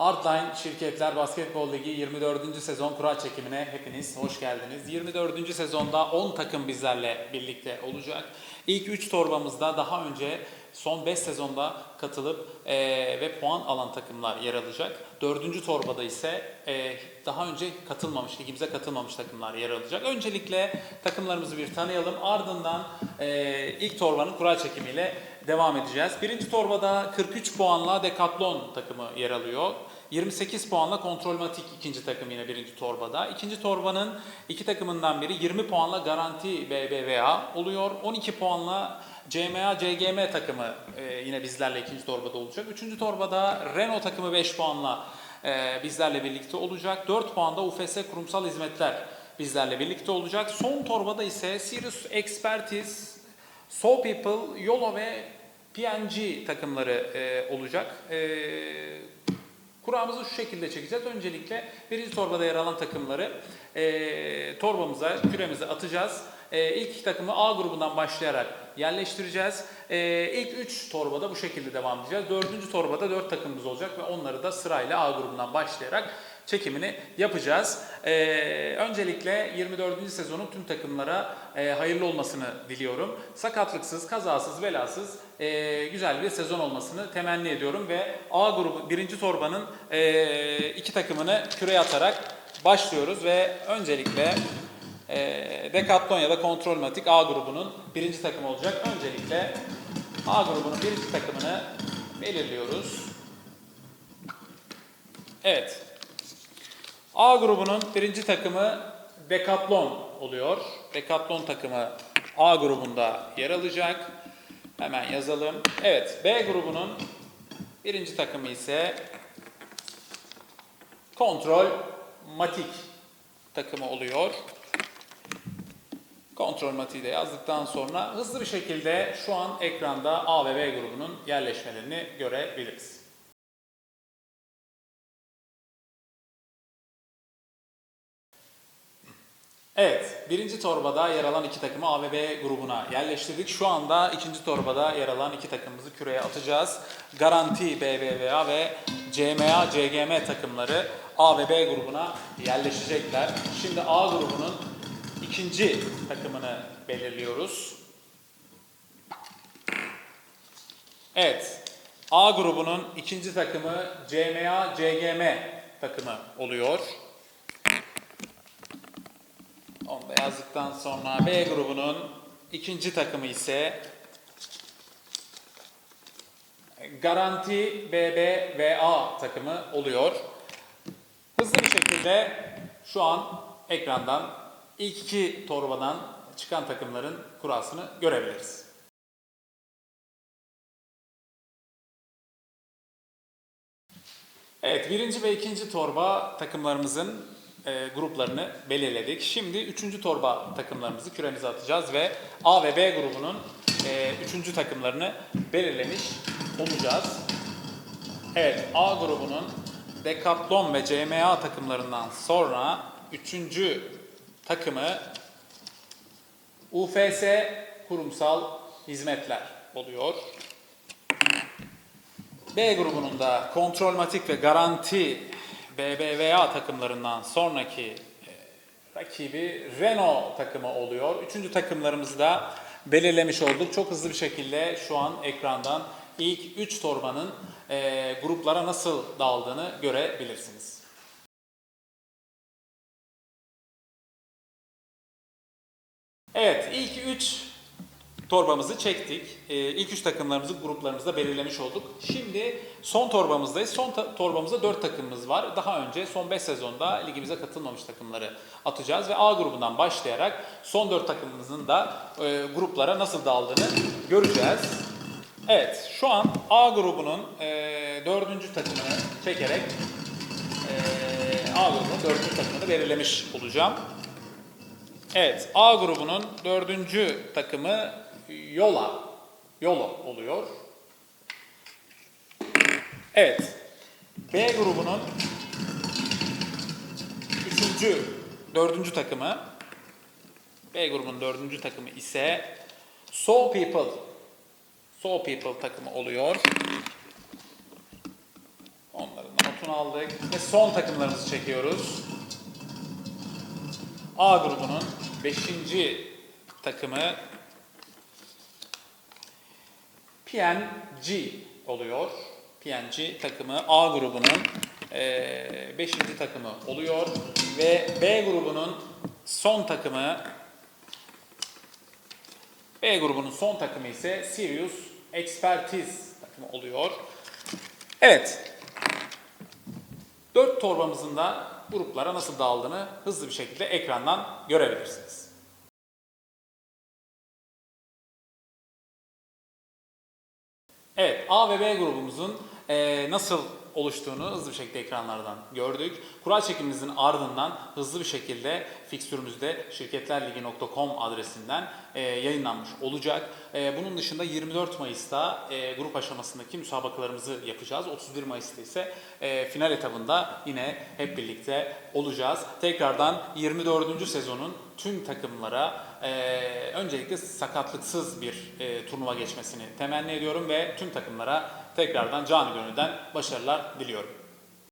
Hardline Şirketler Basketbol Ligi 24. sezon kura çekimine hepiniz hoş geldiniz. 24. sezonda 10 takım bizlerle birlikte olacak. İlk 3 torbamızda daha önce son 5 sezonda katılıp eee, ve puan alan takımlar yer alacak. 4. torbada ise eee, daha önce katılmamış, ligimize katılmamış takımlar yer alacak. Öncelikle takımlarımızı bir tanıyalım. Ardından eee, ilk torbanın kura çekimiyle devam edeceğiz. Birinci torbada 43 puanla Decathlon takımı yer alıyor. 28 puanla Kontrolmatik ikinci takım yine birinci torbada. İkinci torbanın iki takımından biri 20 puanla Garanti BBVA oluyor. 12 puanla CMA CGM takımı e, yine bizlerle ikinci torbada olacak. Üçüncü torbada Renault takımı 5 puanla e, bizlerle birlikte olacak. 4 puanda UFS Kurumsal Hizmetler bizlerle birlikte olacak. Son torbada ise Sirius Expertise So People, YOLO ve PNG takımları e, olacak. E, kuramızı şu şekilde çekeceğiz. Öncelikle birinci torbada yer alan takımları e, torbamıza, küremize atacağız. E, ilk iki takımı A grubundan başlayarak yerleştireceğiz. E, ilk üç torbada bu şekilde devam edeceğiz. Dördüncü torbada dört takımımız olacak ve onları da sırayla A grubundan başlayarak çekimini yapacağız. Ee, öncelikle 24. sezonun tüm takımlara e, hayırlı olmasını diliyorum. Sakatlıksız, kazasız, belasız e, güzel bir sezon olmasını temenni ediyorum ve A grubu birinci torbanın e, iki takımını küreye atarak başlıyoruz ve öncelikle e, Decathlon ya da Kontrolmatik A grubunun birinci takımı olacak. Öncelikle A grubunun birinci takımını belirliyoruz. Evet, A grubunun birinci takımı Decathlon oluyor. Decathlon takımı A grubunda yer alacak. Hemen yazalım. Evet, B grubunun birinci takımı ise Kontrol Matik takımı oluyor. Kontrol Matik'i de yazdıktan sonra hızlı bir şekilde şu an ekranda A ve B grubunun yerleşmelerini görebiliriz. Evet, birinci torbada yer alan iki takımı A ve B grubuna yerleştirdik. Şu anda ikinci torbada yer alan iki takımımızı küreye atacağız. Garanti BBVA ve CMA CGM takımları A ve B grubuna yerleşecekler. Şimdi A grubunun ikinci takımını belirliyoruz. Evet, A grubunun ikinci takımı CMA CGM takımı oluyor. Onu da yazdıktan sonra B grubunun ikinci takımı ise Garanti BBVA takımı oluyor. Hızlı bir şekilde şu an ekrandan ilk iki torbadan çıkan takımların kurasını görebiliriz. Evet, birinci ve ikinci torba takımlarımızın e, gruplarını belirledik. Şimdi üçüncü torba takımlarımızı küremize atacağız ve A ve B grubunun e, üçüncü takımlarını belirlemiş olacağız. Evet, A grubunun Decathlon ve CMA takımlarından sonra üçüncü takımı UFS Kurumsal Hizmetler oluyor. B grubunun da Kontrolmatik ve Garanti BBVA takımlarından sonraki e, rakibi Renault takımı oluyor. Üçüncü takımlarımızı da belirlemiş olduk. Çok hızlı bir şekilde şu an ekrandan ilk 3 torbanın e, gruplara nasıl dağıldığını görebilirsiniz. Evet, ilk 3 torbamızı çektik. Ee, ilk üç takımlarımızı gruplarımızda belirlemiş olduk. Şimdi son torbamızdayız. Son ta- torbamızda 4 takımımız var. Daha önce son 5 sezonda ligimize katılmamış takımları atacağız ve A grubundan başlayarak son 4 takımımızın da e, gruplara nasıl dağıldığını göreceğiz. Evet, şu an A grubunun e, dördüncü takımını çekerek e, A grubunun dördüncü takımını belirlemiş olacağım. Evet, A grubunun dördüncü takımı Yola, Yolo oluyor. Evet, B grubunun üçüncü, dördüncü takımı, B grubunun dördüncü takımı ise So People, So People takımı oluyor. Onların notunu aldık ve son takımlarımızı çekiyoruz. A grubunun 5. takımı PNG oluyor. PNG takımı A grubunun 5. takımı oluyor ve B grubunun son takımı B grubunun son takımı ise Sirius Expertise takımı oluyor. Evet. Dört torbamızın da gruplara nasıl dağıldığını hızlı bir şekilde ekrandan görebilirsiniz. Evet, A ve B grubumuzun eee, nasıl oluştuğunu hızlı bir şekilde ekranlardan gördük. Kura çekimimizin ardından hızlı bir şekilde fikstürümüzde şirketlerligi.com adresinden eee, yayınlanmış olacak. Eee, bunun dışında 24 Mayıs'ta eee, grup aşamasındaki müsabakalarımızı yapacağız. 31 Mayıs'ta ise eee, final etabında yine hep birlikte olacağız. Tekrardan 24. sezonun tüm takımlara eee, öncelikle sakatlıksız bir eee, turnuva geçmesini temenni ediyorum ve tüm takımlara tekrardan canı gönülden başarılar diliyorum.